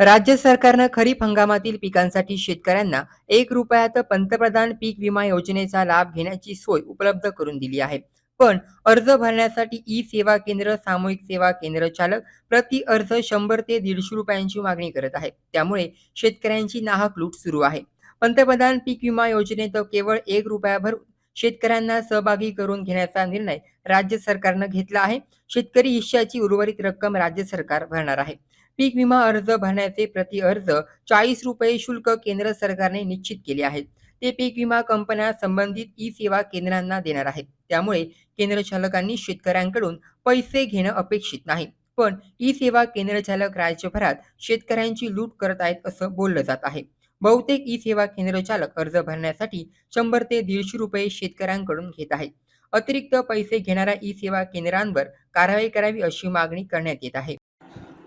राज्य सरकारनं खरीप हंगामातील पिकांसाठी शेतकऱ्यांना एक रुपयात पंतप्रधान पीक विमा योजनेचा लाभ घेण्याची सोय उपलब्ध करून दिली आहे. पण अर्ज भरण्यासाठी ई सेवा केंद्र सामूहिक सेवा केंद्र चालक प्रति अर्ज शंभर ते दीडशे रुपयांची मागणी करत आहेत. त्यामुळे शेतकऱ्यांची नाहक लूट सुरू आहे. पंतप्रधान पीक विमा योजनेत केवळ एक रुपया भर शेतकऱ्यांना सहभागी करून घेण्याचा निर्णय राज्य सरकारनं घेतला आहे. शेतकरी हिश्श्याची उर्वरित रक्कम राज्य सरकार भरणार आहे. पीक विमा अर्ज भरण्याचे प्रति अर्ज चाळीस रुपये शुल्क केंद्र सरकारने निश्चित केले आहेत. ते पीक विमा कंपन्या संबंधित ई सेवा केंद्रांना देणार आहेत. त्यामुळे केंद्र चालकांनी शेतकऱ्यांकडून पैसे घेणं अपेक्षित नाही. पण ई सेवा केंद्र चालक राज्यभरात शेतकऱ्यांची लूट करत आहेत असं बोललं जात आहे. बहुतेक ई सेवा केंद्र चालक अर्ज भरण्यासाठी शंभर ते दीडशे रुपये शेतकऱ्यांकडून घेत आहेत. अतिरिक्त पैसे घेणाऱ्या ई सेवा केंद्रांवर कारवाई करावी अशी मागणी करण्यात येत आहे.